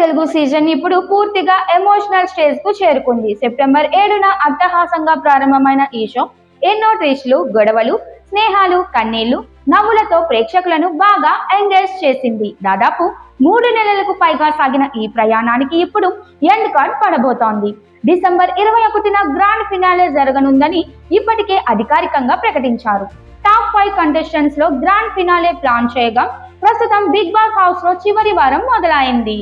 Telugu season ఇప్పుడు పూర్తిగా emotional స్టేజ్కు చేరుకుంది. సెప్టెంబర్ ఏడున అట్టహాసంగా ప్రారంభమైన ఈ షో ఎన్నో ట్రీష్లు గొడవలు స్నేహాలు కన్నీళ్ళు నవ్వులతో ప్రేక్షకులను బాగా ఎంగేజ్ చేసింది. దాదాపు మూడు నెలలకు పైగా సాగిన ఈ ప్రయాణానికి ఇప్పుడు ఎండ్ కార్డ్ పడబోతోంది. డిసెంబర్ ఇరవై ఒకటిన గ్రాండ్ ఫినాలే జరగనుందని ఇప్పటికే అధికారికంగా ప్రకటించారు. టాప్ ఫైవ్ కంటెస్టెంట్స్లో గ్రాండ్ ఫినాలే ప్లాన్ చేయగా ప్రస్తుతం బిగ్ బాస్ హౌస్లో చివరి వారం మొదలైంది.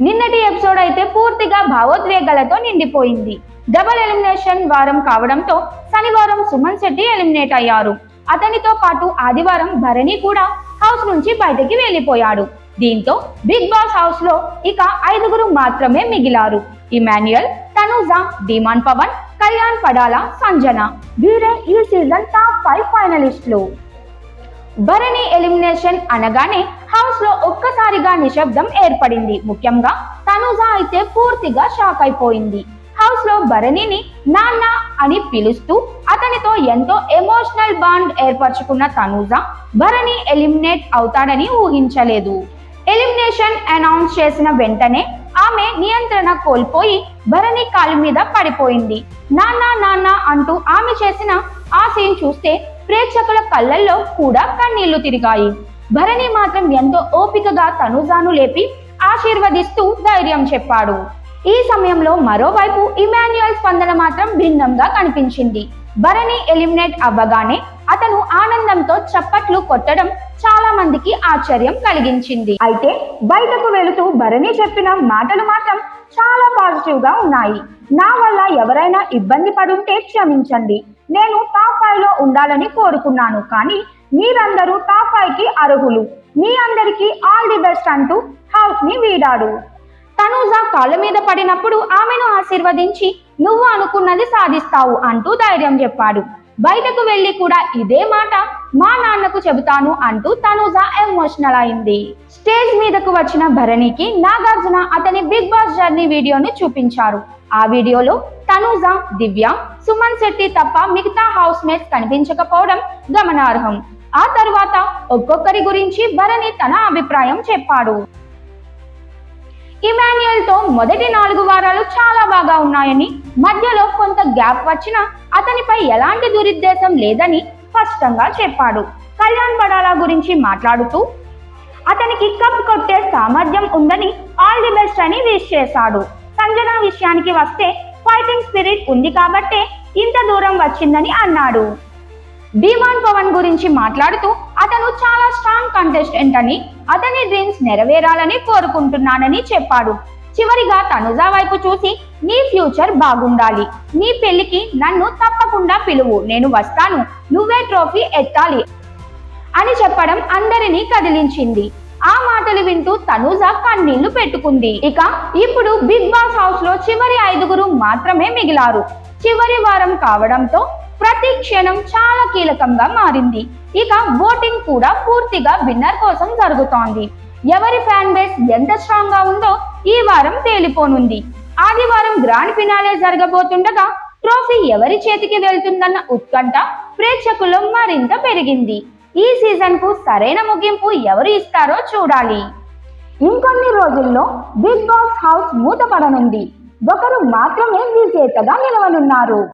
నిన్నటి ఎపిసోడ్ అయితే పూర్తిగా భావోద్వేగాలతో నిండిపోయింది. డబల్ ఎలిమినేషన్ వారం కావడంతో శనివారం సుమన్ శెట్టి ఎలిమినేట్ అయ్యారు. అతనితో పాటు ఆదివారం భరణి కూడా హౌస్ నుంచి బయటికి వెళ్ళిపోయాడు. దీంతో బిగ్ బాస్ హౌస్లో ఇక ఐదుగురు మాత్రమే మిగిలారు. ఇమాన్యుయల్ తనూజా డిమాన్ పవన్ కళ్యాణ్ పడాల సంజన. వీరే ఈ సీజన్ టాప్ ఫైవ్ ఫైనలిస్టులు. భరణి ఎలిమినేషన్ అనగానే హౌస్లో ఒక్కసారిగా నిశ్శబ్దం ఏర్పడింది. ముఖ్యంగా తనుజ అయితే పూర్తిగా షాక్ అయిపోయింది. హౌస్లో భరణిని నాన్న అని పిలుస్తూ అతనితో ఎంతో ఎమోషనల్ బాండ్ ఏర్పరచుకున్న తనుజ భరణి ఎలిమినేట్ అవుతాడని ఊహించలేదు. ఎలిమినేషన్ అనౌన్స్ చేసిన వెంటనే ఆమె నియంత్రణ కోల్పోయి భరణి కాలు మీద పడిపోయింది. నాన్న నాన్న అంటూ ఆమె చేసిన ఆ సీన్ చూస్తే ప్రేక్షకుల కళ్ళల్లో కూడా కన్నీళ్ళు తిరిగాయి. భరణి మాత్రం ఎంతో ఓపికగా తనుజాను లేపి ఆశీర్వదిస్తూ ధైర్యం చెప్పాడు. ఈ సమయంలో మరోవైపు ఇమాన్యుయల్ స్పందన మాత్రం భిన్నంగా కనిపించింది. భరణి ఎలిమినేట్ అవ్వగానే అతను ఆనందంతో చప్పట్లు కొట్టడం చాలా మందికి ఆశ్చర్యం కలిగించింది. అయితే బయటకు వెళుతూ భరణి చెప్పిన మాటలు మాత్రం చాలా పాజిటివ్గా ఉన్నాయి. నా వల్ల ఎవరైనా ఇబ్బంది పడుంటే క్షమించండి. నేను టాప్ ఫైవ్లో ఉండాలని కోరుకున్నాను కానీ మీరందరూ టాప్ ఫైవ్కి అర్హులు. మీ అందరికీ ఆల్ ది బెస్ట్ అంటూ హౌస్ని వీడాడు. తనూజ కాళ్ళ మీద పడినప్పుడు ఆమెను ఆశీర్వదించి నువ్వు అనుకున్నది సాధిస్తావు అంటూ ధైర్యం చెప్పాడు. బయటకు వెళ్ళి కూడా ఇదే మాట మా నాన్నకు చెబుతాను అంటూ తనూజ ఎమోషనల్ అయింది. స్టేజ్ మీదకు వచ్చిన భరణికి నాగార్జున అతని బిగ్ బాస్ జర్నీ వీడియోను చూపించారు. ఆ వీడియోలో తనూజ దివ్య సుమన్ శెట్టి తప్ప మిగతా హౌస్ మేట్స్ కనిపించకపోవడం గమనార్హం. ఆ తర్వాత ఒక్కొక్కరి గురించి భరణి తన అభిప్రాయం చెప్పాడు. ఇమాన్యుయల్తో మొదటి నాలుగు వారాలు చాలా బాగా ఉన్నాయని మధ్యలో కొంత గ్యాప్ వచ్చినా అతనిపై ఎలాంటి దురుద్దేశం లేదని స్పష్టంగా చెప్పాడు. కళ్యాణ్ బడాలా గురించి మాట్లాడుతూ అతనికి కప్ కొట్టే సామర్థ్యం ఉందని ఆల్ ది బెస్ట్ అని విష్ చేశాడు. సంజన విషయానికి వస్తే ఫైటింగ్ స్పిరిట్ ఉంది కాబట్టే ఇంత దూరం వచ్చిందని అన్నాడు. డిమాన్ పవన్ గురించి మాట్లాడుతూ అతను చాలా స్ట్రాంగ్ కంటెస్టెంట్ అని అతని డ్రీమ్స్ నెరవేరాలని కోరుకుంటున్నానని చెప్పాడు. చివరిగా తనుజ వైపు చూసి నీ ఫ్యూచర్ బాగుండాలి. నీ పెళ్ళికి నన్ను తప్పకుండా పిలువు. నేను వస్తాను. నువ్వే ట్రోఫీ ఎత్తాలి అని చెప్పడం అందరినీ కదిలించింది. ఆ మాటలు వింటూ తనూజ కన్నీళ్ళు పెట్టుకుంది. ఇక ఇప్పుడు బిగ్ బాస్ హౌస్లో చివరి ఐదుగురు మాత్రమే మిగిలారు. చివరి వారం కావడంతో ప్రతి క్షణం చాలా కీలకంగా మారింది. ఇక ఓటింగ్ కూడా పూర్తిగా విన్నర్ కోసం జరుగుతోంది. ఎవరి ఫ్యాన్ బేస్ ఎంత స్ట్రాంగ్గా ఉందో ఈ వారం తేలిపోనుంది. ఆదివారం గ్రాండ్ ఫినాలే జరగబోతుండగా ట్రోఫీ ఎవరి చేతికి వెళ్తుందన్న ఉత్కంఠ ప్రేక్షకుల్లో మరింత పెరిగింది. ఈ సీజన్కు సరైన ముగింపు ఎవరు ఇస్తారో చూడాలి. ఇంకొన్ని రోజుల్లో బిగ్ బాస్ హౌస్ మూతపడనుంది. ఒకరు మాత్రమే విజేతగా నిలవనున్నారు.